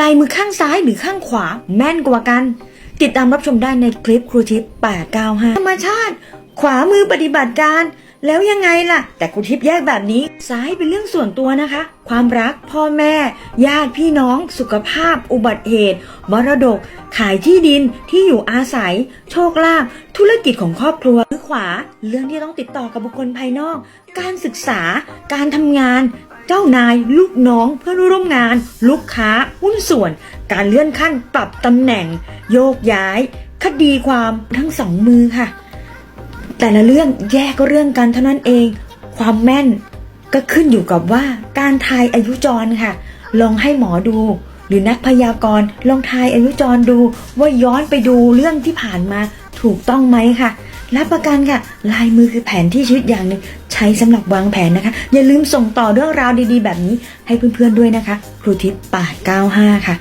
ลายมือข้างซ้ายหรือข้างขวาแม่นกว่ากัน ติดตามรับชมได้ในคลิปครูทิพย์895 ธรรมชาติ ขวามือปฏิบัติการ แล้วยังไงล่ะ แต่ครูทิพย์แยกแบบนี้ ซ้ายเป็นเรื่องส่วนตัวนะคะ ความรักพ่อแม่ ญาติพี่น้อง สุขภาพ อุบัติเหตุ มรดก ขายที่ดินที่อยู่อาศัย โชคลาภธุรกิจของครอบครัวมือขวา เรื่องที่ต้องติดต่อกับบุคคลภายนอก การศึกษา การทำงาน เจ้านาย ลูกน้องเพื่อนร่วมงาน ลูกค้า หุ้นส่วน การเลื่อนขั้นปรับตำแหน่ง โยกย้าย คดีความทั้งสองมือค่ะ แต่ละเรื่องแยกก็เรื่องกันเท่านั้นเอง ความแม่นก็ขึ้นอยู่กับว่าการทายอายุจรค่ะ ลองให้หมอดู หรือนักพยากรณ์ลองทายอายุจรดู ว่าย้อนไปดูเรื่องที่ผ่านมาถูกต้องไหมค่ะ รับประกันค่ะ ลายมือคือแผนที่ชีวิตอย่างหนึ่งใช้สำหรับวางแผนนะคะ อย่าลืมส่งต่อเรื่องราวดีๆ แบบนี้ให้เพื่อนๆด้วยนะคะ ครูทิพย์895 ค่ะ